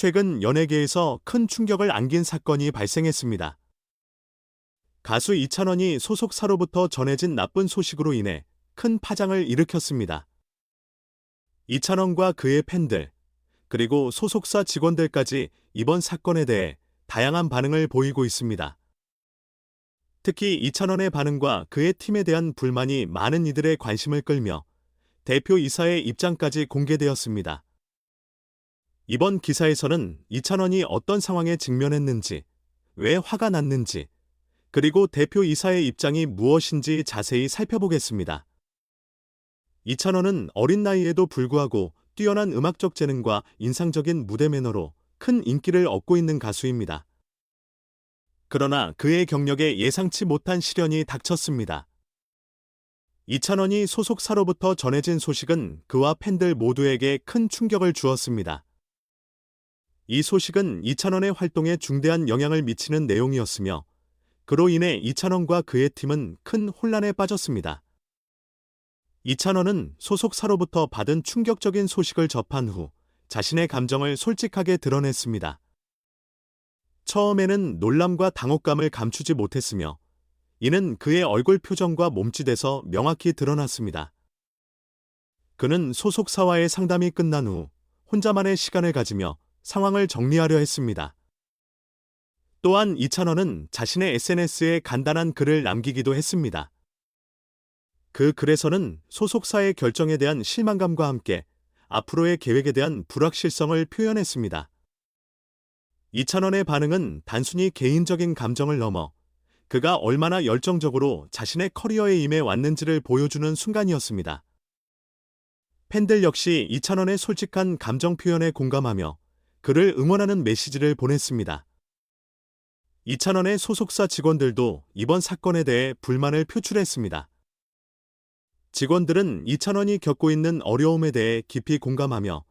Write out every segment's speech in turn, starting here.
최근 연예계에서 큰 충격을 안긴 사건이 발생했습니다. 가수 이찬원이 소속사로부터 전해진 나쁜 소식으로 인해 큰 파장을 일으켰습니다. 이찬원과 그의 팬들, 그리고 소속사 직원들까지 이번 사건에 대해 다양한 반응을 보이고 있습니다. 특히 이찬원의 반응과 그의 팀에 대한 불만이 많은 이들의 관심을 끌며 대표 이사의 입장까지 공개되었습니다. 이번 기사에서는 이찬원이 어떤 상황에 직면했는지, 왜 화가 났는지, 그리고 대표 이사의 입장이 무엇인지 자세히 살펴보겠습니다. 이찬원은 어린 나이에도 불구하고 뛰어난 음악적 재능과 인상적인 무대 매너로 큰 인기를 얻고 있는 가수입니다. 그러나 그의 경력에 예상치 못한 시련이 닥쳤습니다. 이찬원이 소속사로부터 전해진 소식은 그와 팬들 모두에게 큰 충격을 주었습니다. 이 소식은 이찬원의 활동에 중대한 영향을 미치는 내용이었으며 그로 인해 이찬원과 그의 팀은 큰 혼란에 빠졌습니다. 이찬원은 소속사로부터 받은 충격적인 소식을 접한 후 자신의 감정을 솔직하게 드러냈습니다. 처음에는 놀람과 당혹감을 감추지 못했으며 이는 그의 얼굴 표정과 몸짓에서 명확히 드러났습니다. 그는 소속사와의 상담이 끝난 후 혼자만의 시간을 가지며 상황을 정리하려 했습니다. 또한 이찬원은 자신의 SNS에 간단한 글을 남기기도 했습니다. 그 글에서는 소속사의 결정에 대한 실망감과 함께 앞으로의 계획에 대한 불확실성을 표현했습니다. 이찬원의 반응은 단순히 개인적인 감정을 넘어 그가 얼마나 열정적으로 자신의 커리어에 임해 왔는지를 보여주는 순간이었습니다. 팬들 역시 이찬원의 솔직한 감정 표현에 공감하며 그를 응원하는 메시지를 보냈습니다. 이찬원의 소속사 직원들도 이번 사건에 대해 불만을 표출했습니다. 직원들은 이찬원이 겪고 있는 어려움에 대해 깊이 공감하며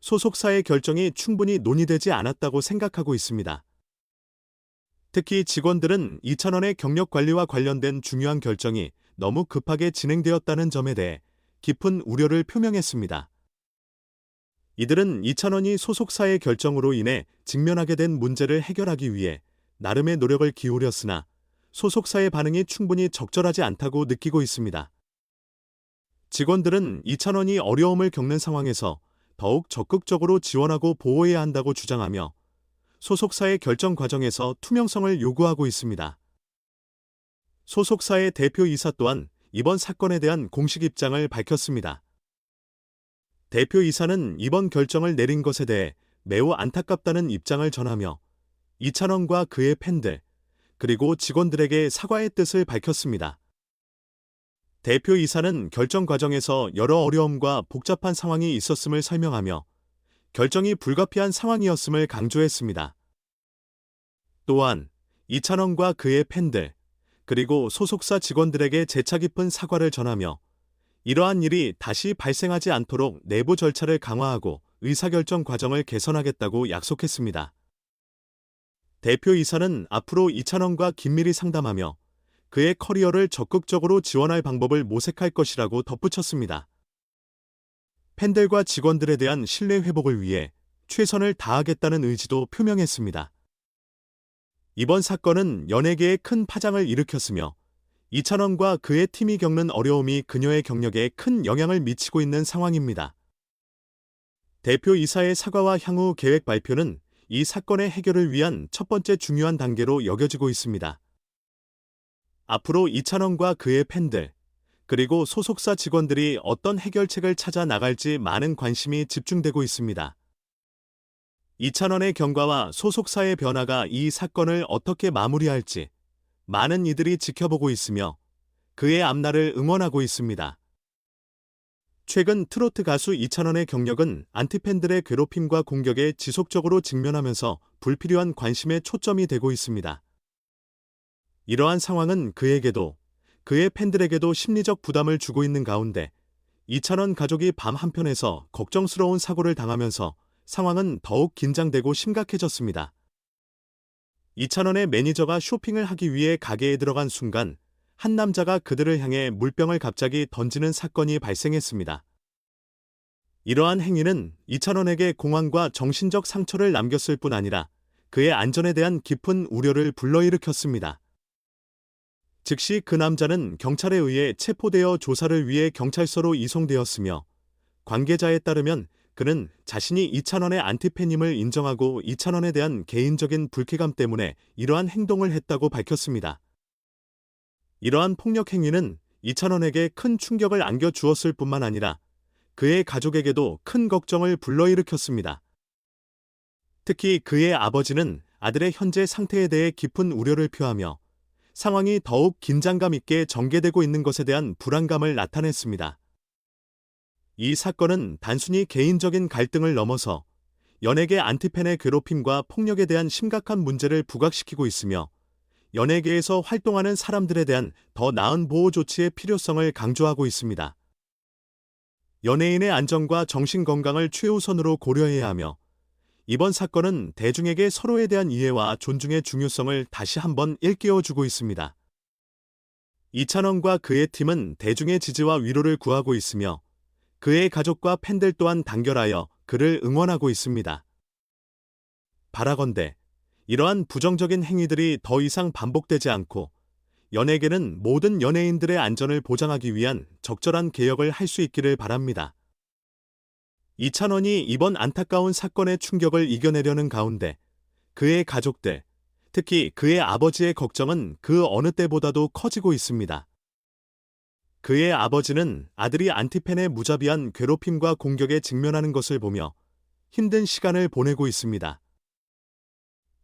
소속사의 결정이 충분히 논의되지 않았다고 생각하고 있습니다. 특히 직원들은 이찬원의 경력 관리와 관련된 중요한 결정이 너무 급하게 진행되었다는 점에 대해 깊은 우려를 표명했습니다. 이들은 이찬원이 소속사의 결정으로 인해 직면하게 된 문제를 해결하기 위해 나름의 노력을 기울였으나 소속사의 반응이 충분히 적절하지 않다고 느끼고 있습니다. 직원들은 이찬원이 어려움을 겪는 상황에서 더욱 적극적으로 지원하고 보호해야 한다고 주장하며 소속사의 결정 과정에서 투명성을 요구하고 있습니다. 소속사의 대표이사 또한 이번 사건에 대한 공식 입장을 밝혔습니다. 대표이사는 이번 결정을 내린 것에 대해 매우 안타깝다는 입장을 전하며 이찬원과 그의 팬들, 그리고 직원들에게 사과의 뜻을 밝혔습니다. 대표이사는 결정 과정에서 여러 어려움과 복잡한 상황이 있었음을 설명하며 결정이 불가피한 상황이었음을 강조했습니다. 또한 이찬원과 그의 팬들, 그리고 소속사 직원들에게 재차 깊은 사과를 전하며 이러한 일이 다시 발생하지 않도록 내부 절차를 강화하고 의사결정 과정을 개선하겠다고 약속했습니다. 대표이사는 앞으로 이찬원과 긴밀히 상담하며 그의 커리어를 적극적으로 지원할 방법을 모색할 것이라고 덧붙였습니다. 팬들과 직원들에 대한 신뢰 회복을 위해 최선을 다하겠다는 의지도 표명했습니다. 이번 사건은 연예계에 큰 파장을 일으켰으며 이찬원과 그의 팀이 겪는 어려움이 그녀의 경력에 큰 영향을 미치고 있는 상황입니다. 대표 이사의 사과와 향후 계획 발표는 이 사건의 해결을 위한 첫 번째 중요한 단계로 여겨지고 있습니다. 앞으로 이찬원과 그의 팬들, 그리고 소속사 직원들이 어떤 해결책을 찾아 나갈지 많은 관심이 집중되고 있습니다. 이찬원의 경과와 소속사의 변화가 이 사건을 어떻게 마무리할지 많은 이들이 지켜보고 있으며 그의 앞날을 응원하고 있습니다. 최근 트로트 가수 이찬원의 경력은 안티팬들의 괴롭힘과 공격에 지속적으로 직면하면서 불필요한 관심에 초점이 되고 있습니다. 이러한 상황은 그에게도 그의 팬들에게도 심리적 부담을 주고 있는 가운데 이찬원 가족이 밤 한편에서 걱정스러운 사고를 당하면서 상황은 더욱 긴장되고 심각해졌습니다. 이찬원의 매니저가 쇼핑을 하기 위해 가게에 들어간 순간 한 남자가 그들을 향해 물병을 갑자기 던지는 사건이 발생했습니다. 이러한 행위는 이찬원에게 공황과 정신적 상처를 남겼을 뿐 아니라 그의 안전에 대한 깊은 우려를 불러일으켰습니다. 즉시 그 남자는 경찰에 의해 체포되어 조사를 위해 경찰서로 이송되었으며 관계자에 따르면 그는 자신이 이찬원의 안티팬임을 인정하고 이찬원에 대한 개인적인 불쾌감 때문에 이러한 행동을 했다고 밝혔습니다. 이러한 폭력 행위는 이찬원에게 큰 충격을 안겨주었을 뿐만 아니라 그의 가족에게도 큰 걱정을 불러일으켰습니다. 특히 그의 아버지는 아들의 현재 상태에 대해 깊은 우려를 표하며 상황이 더욱 긴장감 있게 전개되고 있는 것에 대한 불안감을 나타냈습니다. 이 사건은 단순히 개인적인 갈등을 넘어서 연예계 안티팬의 괴롭힘과 폭력에 대한 심각한 문제를 부각시키고 있으며 연예계에서 활동하는 사람들에 대한 더 나은 보호 조치의 필요성을 강조하고 있습니다. 연예인의 안전과 정신 건강을 최우선으로 고려해야 하며 이번 사건은 대중에게 서로에 대한 이해와 존중의 중요성을 다시 한번 일깨워 주고 있습니다. 이찬원과 그의 팀은 대중의 지지와 위로를 구하고 있으며 그의 가족과 팬들 또한 단결하여 그를 응원하고 있습니다. 바라건대 이러한 부정적인 행위들이 더 이상 반복되지 않고 연예계는 모든 연예인들의 안전을 보장하기 위한 적절한 개혁을 할 수 있기를 바랍니다. 이찬원이 이번 안타까운 사건의 충격을 이겨내려는 가운데 그의 가족들, 특히 그의 아버지의 걱정은 그 어느 때보다도 커지고 있습니다. 그의 아버지는 아들이 안티팬의 무자비한 괴롭힘과 공격에 직면하는 것을 보며 힘든 시간을 보내고 있습니다.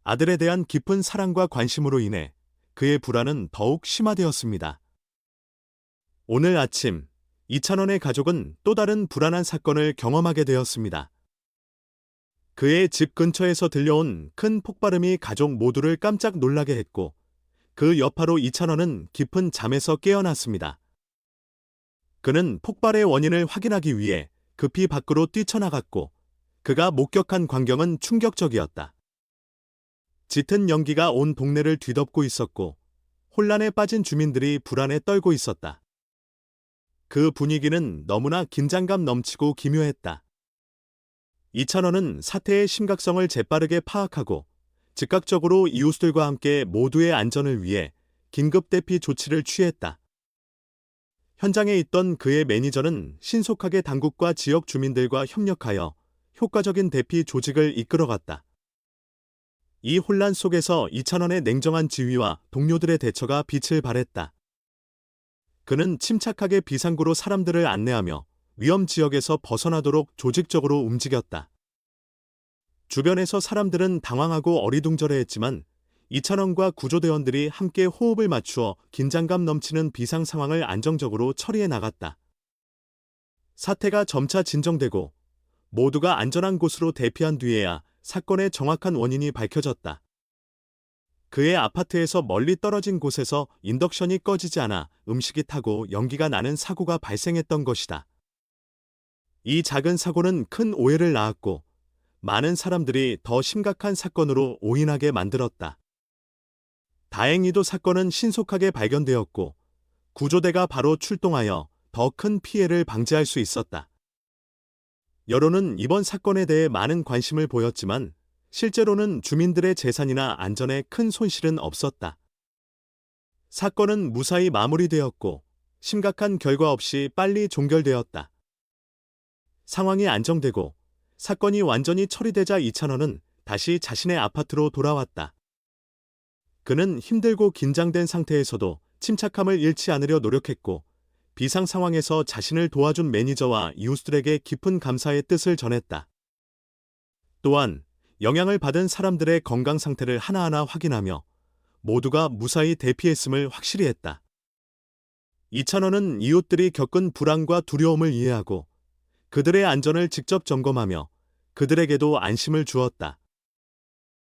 아들에 대한 깊은 사랑과 관심으로 인해 그의 불안은 더욱 심화되었습니다. 오늘 아침 이찬원의 가족은 또 다른 불안한 사건을 경험하게 되었습니다. 그의 집 근처에서 들려온 큰 폭발음이 가족 모두를 깜짝 놀라게 했고 그 여파로 이찬원은 깊은 잠에서 깨어났습니다. 그는 폭발의 원인을 확인하기 위해 급히 밖으로 뛰쳐나갔고 그가 목격한 광경은 충격적이었다. 짙은 연기가 온 동네를 뒤덮고 있었고 혼란에 빠진 주민들이 불안에 떨고 있었다. 그 분위기는 너무나 긴장감 넘치고 기묘했다. 이찬원은 사태의 심각성을 재빠르게 파악하고 즉각적으로 이웃들과 함께 모두의 안전을 위해 긴급 대피 조치를 취했다. 현장에 있던 그의 매니저는 신속하게 당국과 지역 주민들과 협력하여 효과적인 대피 조직을 이끌어갔다. 이 혼란 속에서 이찬원의 냉정한 지휘와 동료들의 대처가 빛을 발했다. 그는 침착하게 비상구로 사람들을 안내하며 위험 지역에서 벗어나도록 조직적으로 움직였다. 주변에서 사람들은 당황하고 어리둥절해했지만 이찬원과 구조대원들이 함께 호흡을 맞추어 긴장감 넘치는 비상 상황을 안정적으로 처리해 나갔다. 사태가 점차 진정되고 모두가 안전한 곳으로 대피한 뒤에야 사건의 정확한 원인이 밝혀졌다. 그의 아파트에서 멀리 떨어진 곳에서 인덕션이 꺼지지 않아 음식이 타고 연기가 나는 사고가 발생했던 것이다. 이 작은 사고는 큰 오해를 낳았고 많은 사람들이 더 심각한 사건으로 오인하게 만들었다. 다행히도 사건은 신속하게 발견되었고 구조대가 바로 출동하여 더 큰 피해를 방지할 수 있었다. 여론은 이번 사건에 대해 많은 관심을 보였지만 실제로는 주민들의 재산이나 안전에 큰 손실은 없었다. 사건은 무사히 마무리되었고 심각한 결과 없이 빨리 종결되었다. 상황이 안정되고 사건이 완전히 처리되자 이찬원은 다시 자신의 아파트로 돌아왔다. 그는 힘들고 긴장된 상태에서도 침착함을 잃지 않으려 노력했고 비상 상황에서 자신을 도와준 매니저와 이웃들에게 깊은 감사의 뜻을 전했다. 또한 영향을 받은 사람들의 건강 상태를 하나하나 확인하며 모두가 무사히 대피했음을 확실히 했다. 이찬원은 이웃들이 겪은 불안과 두려움을 이해하고 그들의 안전을 직접 점검하며 그들에게도 안심을 주었다.